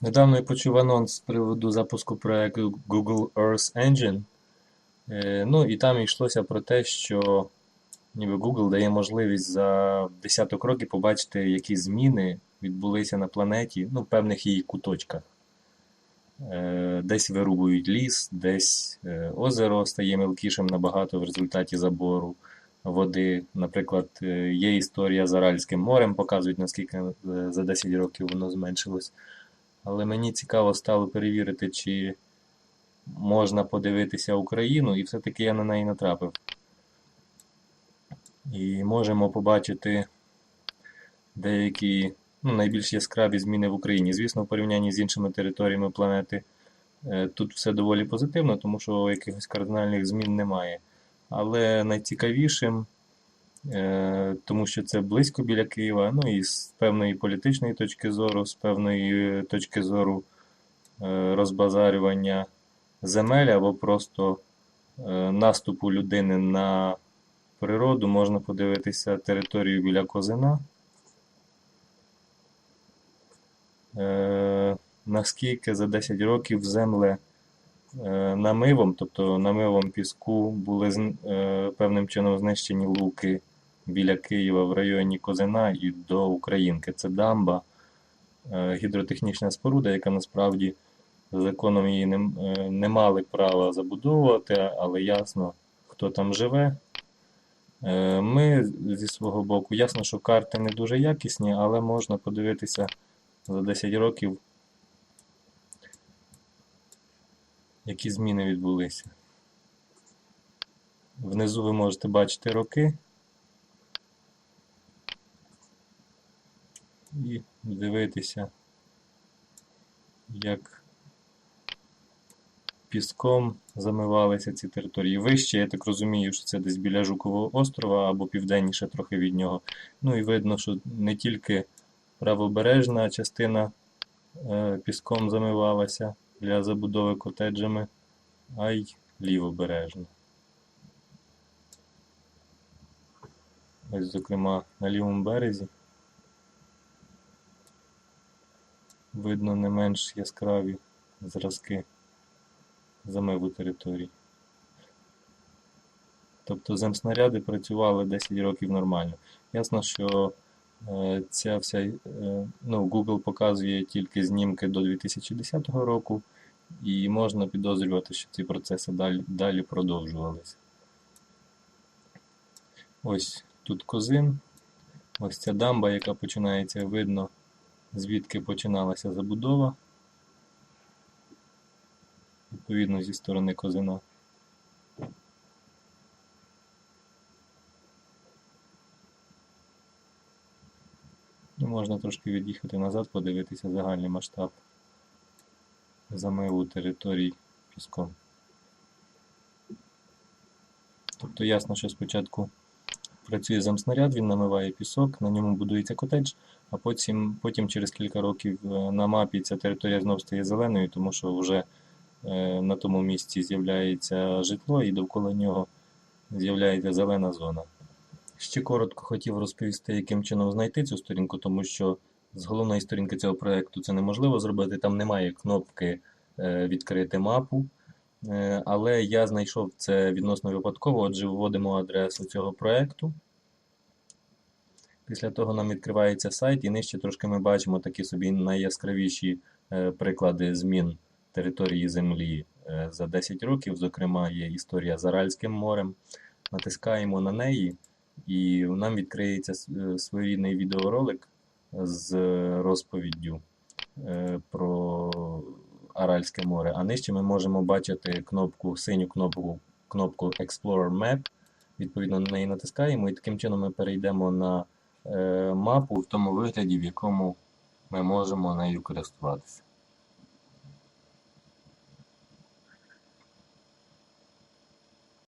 Недавно я почув анонс з приводу запуску проекту Google Earth Engine. Е, Ну і там йшлося про те, що ніби Google дає можливість за десяток років побачити, які зміни відбулися на планеті, ну, в певних її куточках. Е, Десь вирубують ліс, десь е, озеро стає мілкішим набагато в результаті забору води. Наприклад, є історія з Аральським морем, показують, наскільки за 10 років воно зменшилось. Але мені цікаво стало перевірити, чи можна подивитися Україну, і все-таки я на неї натрапив. І можемо побачити деякі ну, найбільш яскраві зміни в Україні. Звісно, в порівнянні з іншими територіями планети е, тут все доволі позитивно, тому що якихось кардинальних змін немає. Але найцікавішим, тому що це близько біля Києва, ну і з певної політичної точки зору, з певної точки зору е, розбазарювання земель або просто е, наступу людини на природу, можна подивитися територію біля Козина. Е, Наскільки за 10 років земле е, намивом, тобто намивом піску, були е, певним чином знищені луки біля Києва в районі Козина і до Українки. Це дамба, е, гідротехнічна споруда, яка насправді за законом її не, е, не мали права забудовувати, але ясно, хто там живе. Е, Ми зі свого боку, ясно, що карти не дуже якісні, але можна подивитися за 10 років, які зміни відбулися. Внизу ви можете бачити роки дивитися, як піском замивалися ці території. Вище, я так розумію, що це десь біля Жукового острова або південніше трохи від нього. Ну і видно, що не тільки правобережна частина е, піском замивалася для забудови котеджами, а й лівобережна. Ось, зокрема, на лівому березі видно не менш яскраві зразки замиву територій. Тобто земснаряди працювали 10 років нормально. Ясно, що е, ця вся, е, ну, Google показує тільки знімки до 2010 року, і можна підозрювати, що ці процеси далі, далі продовжувалися. Ось тут козин, ось ця дамба, яка починається, видно, звідки починалася забудова. Відповідно, зі сторони козина. Ну, можна трошки від'їхати назад, подивитися загальний масштаб замиву територій піском. Тобто ясно, що спочатку працює замснаряд, він намиває пісок, на ньому будується котедж, а потім, потім через кілька років е, на мапі ця територія знову стає зеленою, тому що вже е, на тому місці з'являється житло і довкола нього з'являється зелена зона. Ще коротко хотів розповісти, яким чином знайти цю сторінку, тому що з головної сторінки цього проєкту це неможливо зробити. Там немає кнопки е, відкрити мапу. Е, Але я знайшов це відносно випадково, отже, вводимо адресу цього проєкту. Після того нам відкривається сайт, і нижче трошки ми бачимо такі собі найяскравіші е, приклади змін території Землі е, за 10 років. Зокрема, є історія з Аральським морем. Натискаємо на неї, і нам відкриється своєрідний відеоролик з розповіддю про Аральське море. А нижче ми можемо бачити кнопку, синю кнопку, кнопку Explorer Map. Відповідно, на неї натискаємо, і таким чином ми перейдемо на е, мапу в тому вигляді, в якому ми можемо нею користуватися.